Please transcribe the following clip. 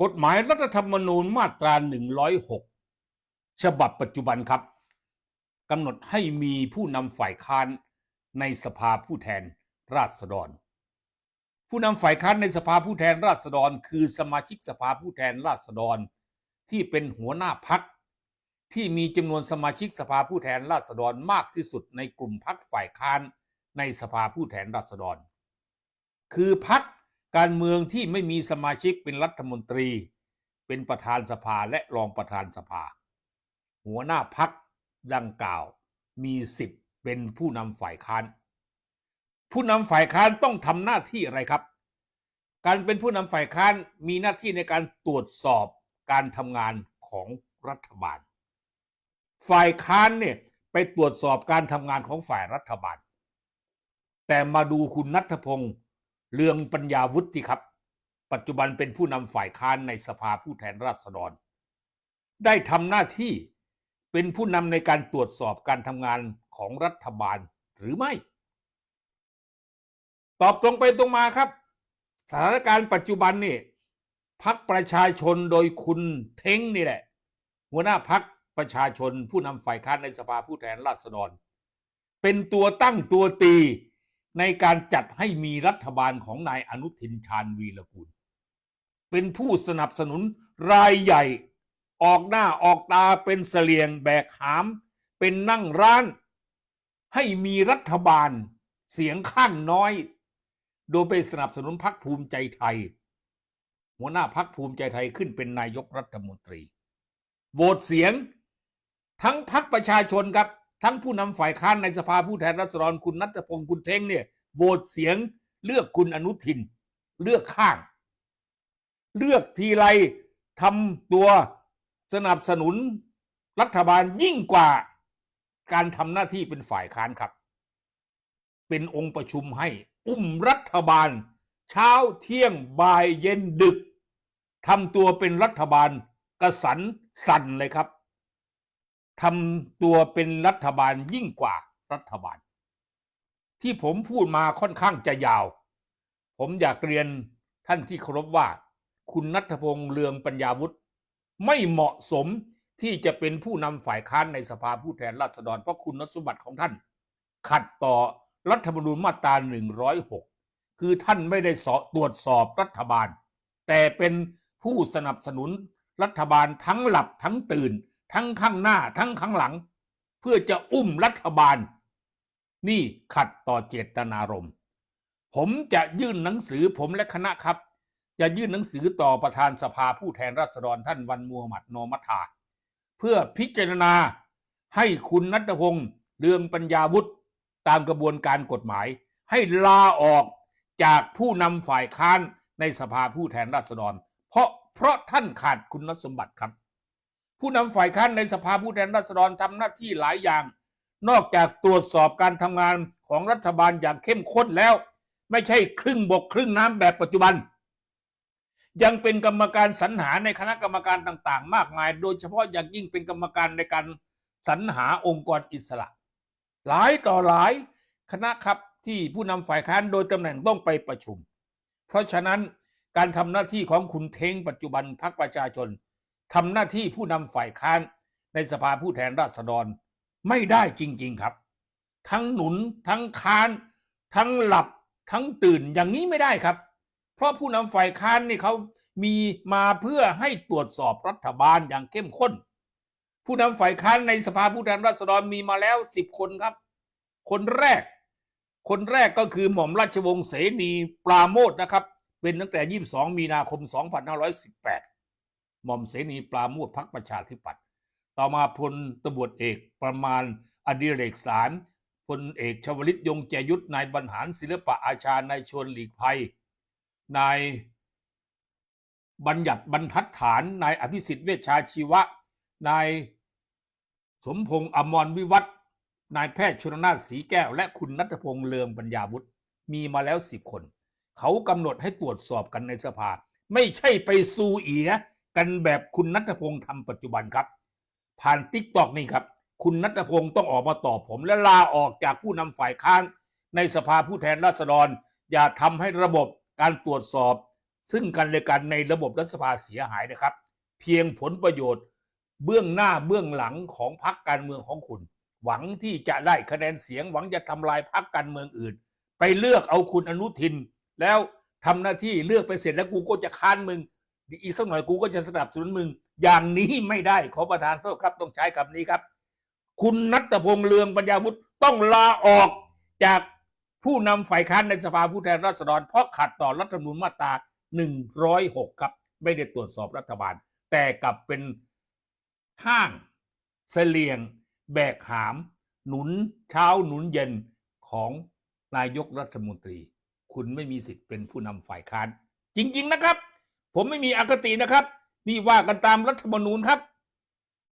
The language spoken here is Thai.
กฎหมายรัฐธรรมนูญมาตรา 106 ฉบับปัจจุบันครับกำหนดให้มีผู้นำฝ่ายค้านในสภาผู้แทนราษฎร ผู้นำฝ่ายค้านในสภาผู้แทนราษฎร คือสมาชิกสภาผู้แทนราษฎร ที่เป็นหัวหน้าพักที่มีจำนวนสมาชิกสภาผู้แทนราษฎรมากที่สุดในกลุ่มพักฝ่ายค้านในสภาผู้แทนราษฎร คือพัก การเมืองที่ไม่มีสมาชิกเป็นรัฐมนตรี เป็นประธานสภาและรองประธานสภา หัวหน้าพักดังกล่าวมีสิทธิ์เป็นผู้นำฝ่ายค้าน ผู้นำฝ่ายค้านต้องทำหน้าที่อะไรครับ การเป็นผู้นำฝ่ายค้านมีหน้าที่ในการตรวจสอบการทำงานของรัฐบาล ฝ่ายค้านเนี่ยไปตรวจสอบการทำงานของฝ่ายรัฐบาล แต่มาดูคุณนัทพงศ์ เลืองปัญญาวุฒิครับ ปัจจุบันเป็นผู้นำฝ่ายค้านในสภาผู้แทนราษฎร ได้ทำหน้าที่เป็นผู้นำในการตรวจสอบการทำงานของรัฐบาลหรือไม่ ตอบตรงไปตรงมาครับ สถานการณ์ปัจจุบันนี่พักประชาชนโดยคุณเท้งนี่แหละ หัวหน้าพักประชาชนผู้นำฝ่ายค้านในสภาผู้แทนราษฎร เป็นตัวตั้งตัวตี ในการจัดให้มีรัฐบาลของนายอนุทินชาญวีรกูล เป็นผู้สนับสนุนรายใหญ่ออกหน้าออกตาเป็นเสลียงแบกหาม เป็นนั่งร้าน ให้มีรัฐบาลเสียงข้างน้อย โดยไปสนับสนุนพักภูมิใจไทย หัวหน้าพักภูมิใจไทยขึ้นเป็นนายกรัฐมนตรี โหวตเสียงทั้งพักประชาชนครับ ทั้งผู้นำฝ่ายค้านในสภาผู้แทนราษฎรคุณนัทพงศ์คุณเท้งเนี่ยโหวตเสียงเลือกคุณอนุทิน เลือกข้าง เลือกทีไรทำตัวสนับสนุนรัฐบาลยิ่งกว่าการทำหน้าที่เป็นฝ่ายค้านครับ เป็นองค์ประชุมให้อุ้มรัฐบาล เช้าเที่ยงบ่ายเย็นดึกทำตัวเป็นรัฐบาลกระสันสั่นเลยครับ ทำตัวเป็นรัฐบาลยิ่งกว่ารัฐบาล ที่ผมพูดมาค่อนข้างจะยาว ผมอยากเรียนท่านที่เคารพว่า คุณนัทพงษ์เลืองปัญญาวุฒิไม่เหมาะสมที่จะเป็นผู้นำฝ่ายค้านในสภาผู้แทนราษฎรเพราะคุณสมบัติของท่าน ขัดต่อรัฐธรรมนูญมาตรา 106 คือท่านไม่ได้สอตรวจสอบรัฐบาล แต่เป็นผู้สนับสนุนรัฐบาลทั้งหลับทั้งตื่น ทั้งข้างหน้าทั้งข้างหลัง เพื่อจะอุ้มรัฐบาล นี่ขัดต่อเจตนารมณ์ ผมจะยื่นหนังสือผมและคณะครับ จะยื่นหนังสือต่อประธานสภาผู้แทนราษฎรท่านวันมูฮัมหมัดโนมัทาเพื่อพิจารณาให้คุณนัทพงศ์เรืองปัญญาวุฒิตามกระบวนการกฎหมาย ให้ลาออกจากผู้นำฝ่ายค้านในสภาผู้แทนราษฎร เพราะเพราะท่านขาดคุณสมบัติครับ ผู้นำฝ่ายค้านในสภาผู้แทนราษฎรทำหน้าที่หลายอย่าง นอกจากตรวจสอบการทำงานของรัฐบาลอย่างเข้มข้นแล้ว ไม่ใช่ครึ่งบกครึ่งน้ำแบบปัจจุบัน ยังเป็นกรรมการสรรหาในคณะกรรมการต่างๆ มากมาย โดยเฉพาะอย่างยิ่งเป็นกรรมการในการสรรหาองค์กรอิสระ หลายต่อหลายคณะครับที่ผู้นำฝ่ายค้านโดยตำแหน่งต้องไปประชุม เพราะฉะนั้นการทำหน้าที่ของคุณเทงปัจจุบันพรรคประชาชน ทำหน้าที่ผู้นำฝ่ายค้านในสภาผู้แทนราษฎรไม่ได้จริง ๆครับ ทั้งหนุนทั้งค้าน ทั้งหลับทั้งตื่นอย่างนี้ไม่ได้ครับ เพราะผู้นำฝ่ายค้านนี่เขามีมาเพื่อให้ตรวจสอบรัฐบาลอย่างเข้มข้น ผู้นำฝ่ายค้านในสภาผู้แทนราษฎรมีมาแล้วสิบคนครับ คนแรก คนแรกก็คือหม่อมราชวงศ์เสนีปราโมทนะครับ เป็นตั้งแต่ 22 มีนาคม 2518 หม่อมเสนีปราโมทพักประชาธิปัตย์ต่อมาพลตบวจเอกประมาณอดิเรกสารพลเอกชวลิตยงใจยุทธนายบรรหารศิลปะอาชานายชวนหลีกภัย นายบัญญัติบรรทัดฐานนายอภิสิทธิ์เวชชาชีวะ นายสมพงษ์อมรวิวัฒนายแพทย์ชนนาถสีแก้ว และคุณนัทพงษ์เลืองปัญญาวุฒิมีมาแล้วสิบคน เขากำหนดให้ตรวจสอบกันในสภา ไม่ใช่ไปซูเอีย กันแบบคุณนัทพงษ์ทำปัจจุบันครับ ผ่านติ๊กตอกนี่ครับ คุณนัทพงศ์ต้องออกมาตอบผม และลาออกจากผู้นำฝ่ายค้านในสภาผู้แทนราษฎร อย่าทำให้ระบบการตรวจสอบ ซึ่งกันและกันในระบบรัฐสภาเสียหายนะครับ เพียงผลประโยชน์ เบื้องหน้าเบื้องหลังของพรรคการเมืองของคุณ หวังที่จะได้คะแนนเสียงหวังจะทำลายพรรคการเมืองอื่น ไปเลือกเอาคุณอนุทิน แล้วทำหน้าที่เลือกไปเสร็จแล้วกูก็จะค้านมึง อีกสักหน่อยกูก็จะสนับสนุนมึง อย่างนี้ไม่ได้ขอประธานโทษครับต้องใช้คำนี้ครับ คุณนัทพงษ์เลืองปัญญาวุฒิต้องลาออกจากผู้นำฝ่ายค้านในสภาผู้แทนราษฎร เพราะขัดต่อรัฐธรรมนูญมาตรา 106 ครับ ไม่ได้ตรวจสอบรัฐบาล แต่กลับเป็นห้างเสลียง แบกหาม หนุนเช้าหนุนเย็นของนายกรัฐมนตรี คุณไม่มีสิทธิ์เป็นผู้นำฝ่ายค้าน จริง ๆ นะครับ ผมไม่มีอคตินะครับ นี่ว่ากันตามรัฐธรรมนูญครับ